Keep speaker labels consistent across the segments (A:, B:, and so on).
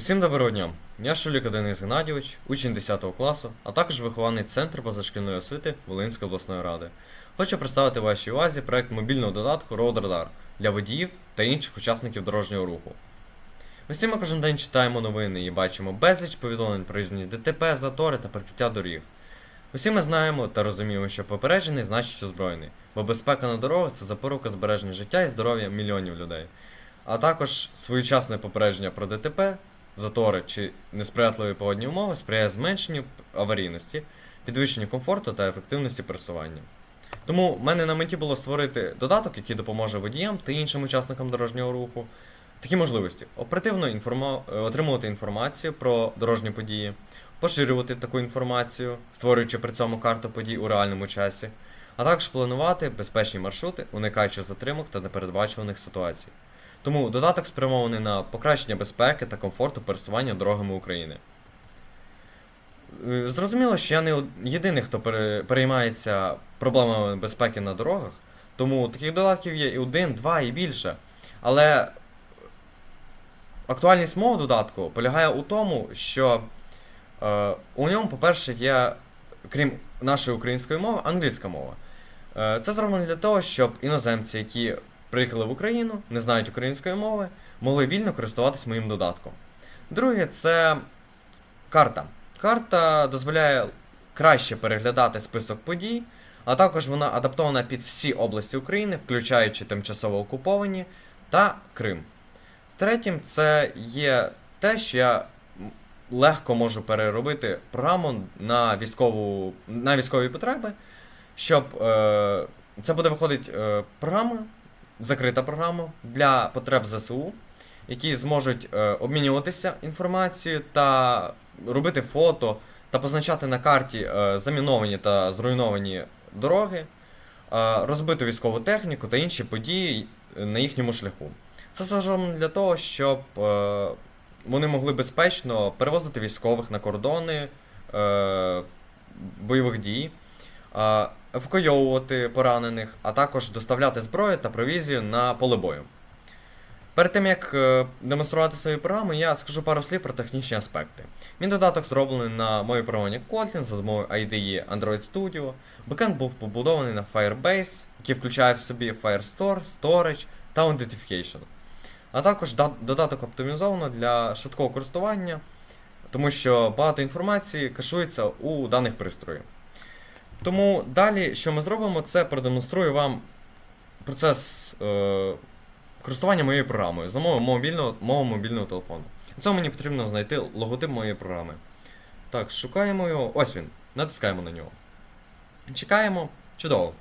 A: Усім доброго дня! Я Шуліка Денис Геннадійович, учень 10 класу, а також вихованець Центру позашкільної освіти Волинської обласної ради. Хочу представити вашій увазі проект мобільного додатку Road Radar для водіїв та інших учасників дорожнього руху. Усі ми кожен день читаємо новини і бачимо безліч повідомлень про різні ДТП, затори та перекриття доріг. Усі ми знаємо та розуміємо, що попереджений значить озброєний, бо безпека на дорогах це запорука збереження життя і здоров'я мільйонів людей. А також своєчасне попередження про ДТП, затори чи несприятливі погодні умови сприяє зменшенню аварійності, підвищенню комфорту та ефективності пересування. Тому в мене на меті було створити додаток, який допоможе водіям та іншим учасникам дорожнього руху. Такі можливості: оперативно інформа... е, отримувати інформацію про дорожні події, поширювати таку інформацію, створюючи при цьому карту подій у реальному часі, а також планувати безпечні маршрути, уникаючи затримок та непередбачуваних ситуацій. Тому додаток спрямований на покращення безпеки та комфорту пересування дорогами України. Е, Зрозуміло, що я не єдиний, хто переймається проблемами безпеки на дорогах, тому таких додатків є і один, два і більше. Але актуальність мого додатку полягає у тому, що е, у ньому, по-перше, є, крім нашої української мови, англійська мова. Е, це зроблено для того, щоб іноземці, які приїхали в Україну, не знають української мови, могли вільно користуватись моїм додатком. Друге, це карта. Карта дозволяє краще переглядати список подій, а також вона адаптована під всі області України, включаючи тимчасово окуповані та Крим. Третім, це є те, що я легко можу переробити програму на, військову, на військові потреби, щоб е, це буде виходить е, програма, закрита програма для потреб ЗСУ, які зможуть е, обмінюватися інформацією та робити фото та позначати на карті е, заміновані та зруйновані дороги, е, розбиту військову техніку та інші події на їхньому шляху. Це зроблено для того, щоб вони могли безпечно перевозити військових на кордони бойових дій, евакуйовувати поранених, а також доставляти зброю та провізію на поле бою. Перед тим як е, демонструвати свою програму, я скажу пару слів про технічні аспекти. Мій додаток зроблений на моїй програмі Kotlin за допомогою IDE Android Studio. Бекенд був побудований на Firebase, який включає в собі Firestore, Storage та Authentication. А також додаток оптимізовано для швидкого користування, тому що багато інформації кешується у даних пристроїв. Тому далі, що ми зробимо, це продемонструю вам процес е, користування моєю програмою за мого мобільного, мого мобільного телефону. Для цього мені потрібно знайти логотип моєї програми. Так, шукаємо його. Ось він. Натискаємо на нього. Чекаємо. Чудово.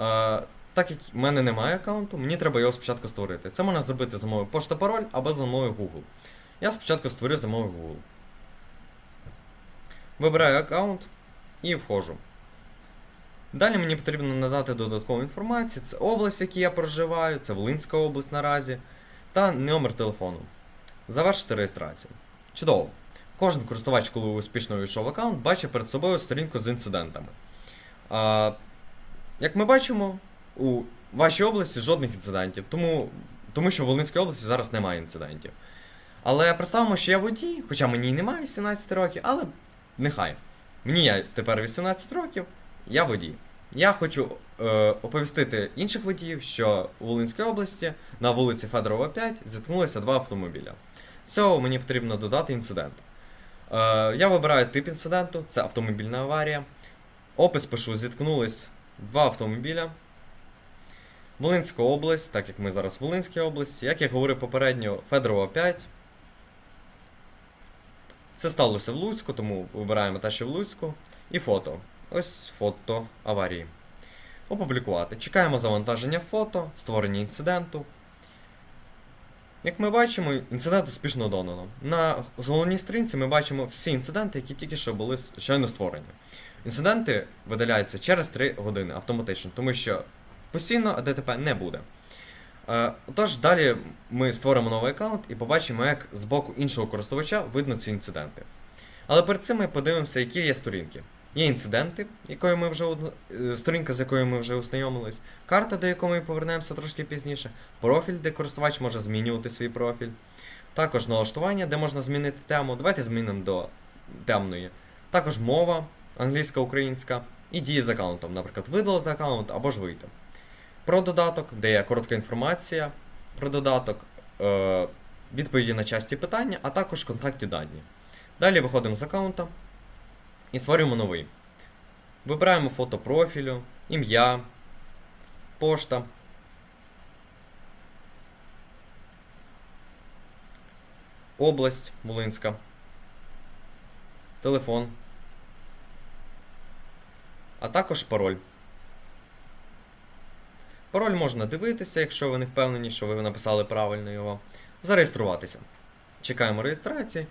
A: Е, так як в мене немає аккаунту, мені треба його спочатку створити. Це можна зробити за мовою пошта пароль або за мовою Google. Я спочатку створю за мовою Google. Вибираю аккаунт і входжу. Далі мені потрібно надати додаткову інформацію. Це область, в якій я проживаю, це Волинська область наразі, та номер телефону. Завершити реєстрацію. Чудово. Кожен користувач, коли успішно увійшов в аккаунт, бачить перед собою сторінку з інцидентами. А, як ми бачимо, у вашій області жодних інцидентів, тому, тому що в Волинській області зараз немає інцидентів. Але представимо, що я водій, хоча мені й немає 18 років, але нехай. Мені я тепер 18 років, я водій. Я хочу е, оповістити інших водіїв, що у Волинській області на вулиці Федорова 5 зіткнулися два автомобіля. З цього мені потрібно додати інцидент. Е, я вибираю тип інциденту, це автомобільна аварія. Опис пишу: зіткнулись два автомобіля. Волинська область, так як ми зараз в Волинській області, як я говорив попередньо, Федорова 5. Це сталося в Луцьку, тому вибираємо те, що в Луцьку. І фото. Ось фото аварії. Опублікувати. Чекаємо завантаження фото, створення інциденту. Як ми бачимо, інцидент успішно додано. На головній сторінці ми бачимо всі інциденти, які тільки що були щойно створені. Інциденти видаляються через 3 години автоматично, тому що постійно ДТП не буде. Е, Тож далі ми створимо новий аккаунт і побачимо, як з боку іншого користувача видно ці інциденти. Але перед цим ми подивимося, які є сторінки. Є інциденти, якою ми вже е, сторінка, з якою ми вже ознайомились, карта, до якої ми повернемося трошки пізніше, профіль, де користувач може змінювати свій профіль, Також налаштування, де можна змінити тему. Давайте змінимо до темної. Також мова англійська, українська, і дії з аккаунтом, наприклад, видалити аккаунт або ж вийти. Про додаток, де є коротка інформація про додаток, е, відповіді на часті питання, а також контактні дані. Далі виходимо з аккаунта і створюємо новий. Вибираємо фото профілю, ім'я, пошта. Область Волинська. Телефон. А також пароль. Пароль можна дивитися, якщо ви не впевнені, що ви написали правильно його. Зареєструватися. Чекаємо реєстрації.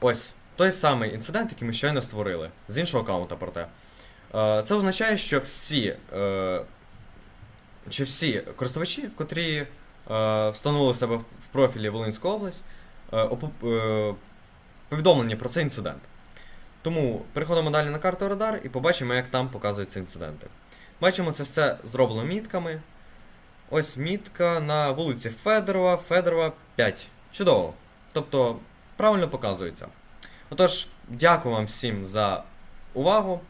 A: Ось той самий інцидент, який ми щойно створили. З іншого аккаунта, проте. Е, Це означає, що всі, е, що всі користувачі, котрі е, встановили себе в профілі Волинська область, е, е, повідомлені про цей інцидент. Тому переходимо далі на карту Радар і побачимо, як там показуються інциденти. Бачимо, це все зроблено мітками. Ось мітка на вулиці Федорова, Федорова 5. Чудово. Тобто, правильно показується. Отож, дякую вам всім за увагу.